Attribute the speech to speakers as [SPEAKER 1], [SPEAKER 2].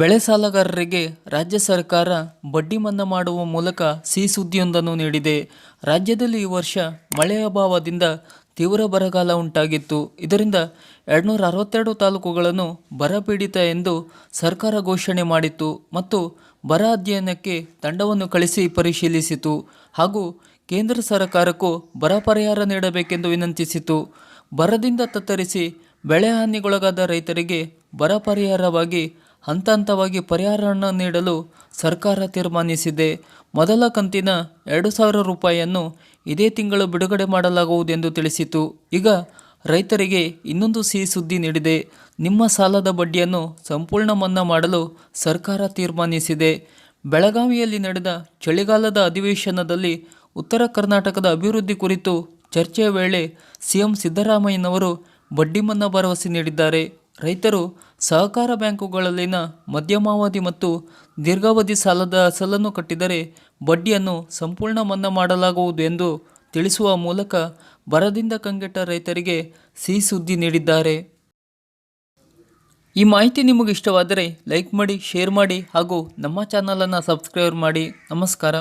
[SPEAKER 1] ಬೆಳೆ ಸಾಲಗಾರರಿಗೆ ರಾಜ್ಯ ಸರ್ಕಾರ ಬಡ್ಡಿ ಮನ್ನಾ ಮಾಡುವ ಮೂಲಕ ಸಿಹಿ ಸುದ್ದಿಯೊಂದನ್ನು ನೀಡಿದೆ. ರಾಜ್ಯದಲ್ಲಿ ಈ ವರ್ಷ ಮಳೆ ಅಭಾವದಿಂದ ತೀವ್ರ ಬರಗಾಲ ಉಂಟಾಗಿತ್ತು. ಇದರಿಂದ ಎರಡುನೂರ ಅರವತ್ತೆರಡು ತಾಲೂಕುಗಳನ್ನು ಬರಪೀಡಿತ ಎಂದು ಸರ್ಕಾರ ಘೋಷಣೆ ಮಾಡಿತ್ತು ಮತ್ತು ಬರ ಅಧ್ಯಯನಕ್ಕೆ ತಂಡವನ್ನು ಕಳಿಸಿ ಪರಿಶೀಲಿಸಿತು ಹಾಗೂ ಕೇಂದ್ರ ಸರ್ಕಾರಕ್ಕೂ ಬರ ಪರಿಹಾರ ನೀಡಬೇಕೆಂದು ವಿನಂತಿಸಿತು. ಬರದಿಂದ ತತ್ತರಿಸಿ ಬೆಳೆ ಹಾನಿಗೊಳಗಾದ ರೈತರಿಗೆ ಬರ ಪರಿಹಾರವಾಗಿ ಹಂತ ಹಂತವಾಗಿ ಪರಿಹಾರವನ್ನು ನೀಡಲು ಸರ್ಕಾರ ತೀರ್ಮಾನಿಸಿದೆ. ಮೊದಲ ಕಂತಿನ ಎರಡು ಸಾವಿರ ರೂಪಾಯಿಯನ್ನು ಇದೇ ತಿಂಗಳು ಬಿಡುಗಡೆ ಮಾಡಲಾಗುವುದೆಂದು ತಿಳಿಸಿತು. ಈಗ ರೈತರಿಗೆ ಇನ್ನೊಂದು ಸಿಹಿ ಸುದ್ದಿ ನೀಡಿದೆ. ನಿಮ್ಮ ಸಾಲದ ಬಡ್ಡಿಯನ್ನು ಸಂಪೂರ್ಣ ಮನ್ನಾ ಮಾಡಲು ಸರ್ಕಾರ ತೀರ್ಮಾನಿಸಿದೆ. ಬೆಳಗಾವಿಯಲ್ಲಿ ನಡೆದ ಚಳಿಗಾಲದ ಅಧಿವೇಶನದಲ್ಲಿ ಉತ್ತರ ಕರ್ನಾಟಕದ ಅಭಿವೃದ್ಧಿ ಕುರಿತು ಚರ್ಚೆಯ ವೇಳೆ ಸಿಎಂ ಸಿದ್ದರಾಮಯ್ಯನವರು ಬಡ್ಡಿ ಮನ್ನಾ ಭರವಸೆ ನೀಡಿದ್ದಾರೆ. ರೈತರು ಸಹಕಾರ ಬ್ಯಾಂಕುಗಳಲ್ಲಿನ ಮಧ್ಯಮಾವಧಿ ಮತ್ತು ದೀರ್ಘಾವಧಿ ಸಾಲದ ಅಸಲನ್ನು ಕಟ್ಟಿದರೆ ಬಡ್ಡಿಯನ್ನು ಸಂಪೂರ್ಣ ಮನ್ನಾ ಮಾಡಲಾಗುವುದು ಎಂದು ತಿಳಿಸುವ ಮೂಲಕ ಬರದಿಂದ ಕಂಗೆಟ್ಟ ರೈತರಿಗೆ ಸಿಹಿ ಸುದ್ದಿ ನೀಡಿದ್ದಾರೆ. ಈ ಮಾಹಿತಿ ನಿಮಗೆ ಇಷ್ಟವಾದರೆ ಲೈಕ್ ಮಾಡಿ, ಶೇರ್ ಮಾಡಿ ಹಾಗೂ ನಮ್ಮ ಚಾನಲನ್ನು ಸಬ್ಸ್ಕ್ರೈಬ್ ಮಾಡಿ. ನಮಸ್ಕಾರ.